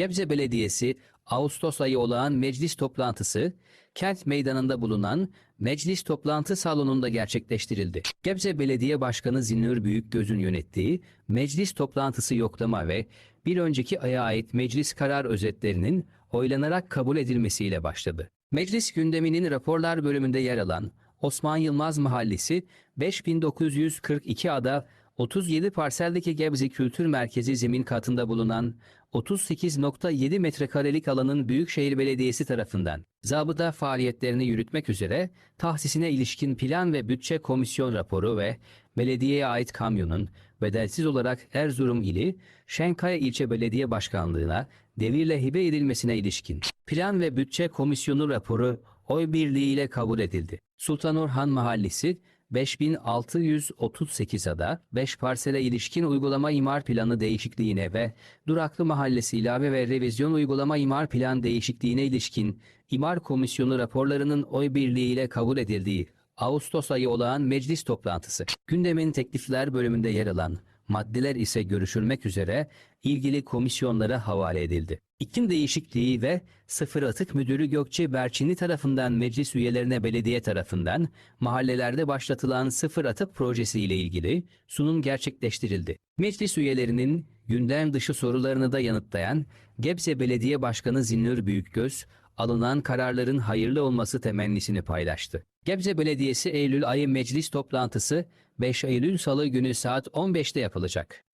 Gebze Belediyesi Ağustos ayı olağan meclis toplantısı kent meydanında bulunan meclis toplantı salonunda gerçekleştirildi. Gebze Belediye Başkanı Zinnur Büyükgöz'ün yönettiği meclis toplantısı yoklama ve bir önceki aya ait meclis karar özetlerinin oylanarak kabul edilmesiyle başladı. Meclis gündeminin raporlar bölümünde yer alan Osman Yılmaz Mahallesi 5942 ada 37 parseldeki Gebze Kültür Merkezi zemin katında bulunan 38.7 metrekarelik alanın Büyükşehir Belediyesi tarafından zabıta faaliyetlerini yürütmek üzere tahsisine ilişkin plan ve bütçe komisyon raporu ve belediyeye ait kamyonun bedelsiz olarak Erzurum ili Şenkaya İlçe Belediye Başkanlığı'na devirle hibe edilmesine ilişkin plan ve bütçe komisyonu raporu oy birliğiyle kabul edildi. Sultan Orhan Mahallesi 5638 ada 5 parsele ilişkin uygulama imar planı değişikliğine ve Duraklı Mahallesi ilave ve revizyon uygulama imar plan değişikliğine ilişkin imar komisyonu raporlarının oy birliğiyle kabul edildiği Ağustos ayı olağan meclis toplantısı. Gündemin teklifler bölümünde yer alan maddeler ise görüşülmek üzere ilgili komisyonlara havale edildi. İklim değişikliği ve sıfır atık müdürü Gökçe Berçinli tarafından meclis üyelerine belediye tarafından mahallelerde başlatılan sıfır atık projesi ile ilgili sunum gerçekleştirildi. Meclis üyelerinin gündem dışı sorularını da yanıtlayan Gebze Belediye Başkanı Zinnur Büyükgöz, alınan kararların hayırlı olması temennisini paylaştı. Gebze Belediyesi Eylül ayı meclis toplantısı 5 Eylül Salı günü saat 15'te yapılacak.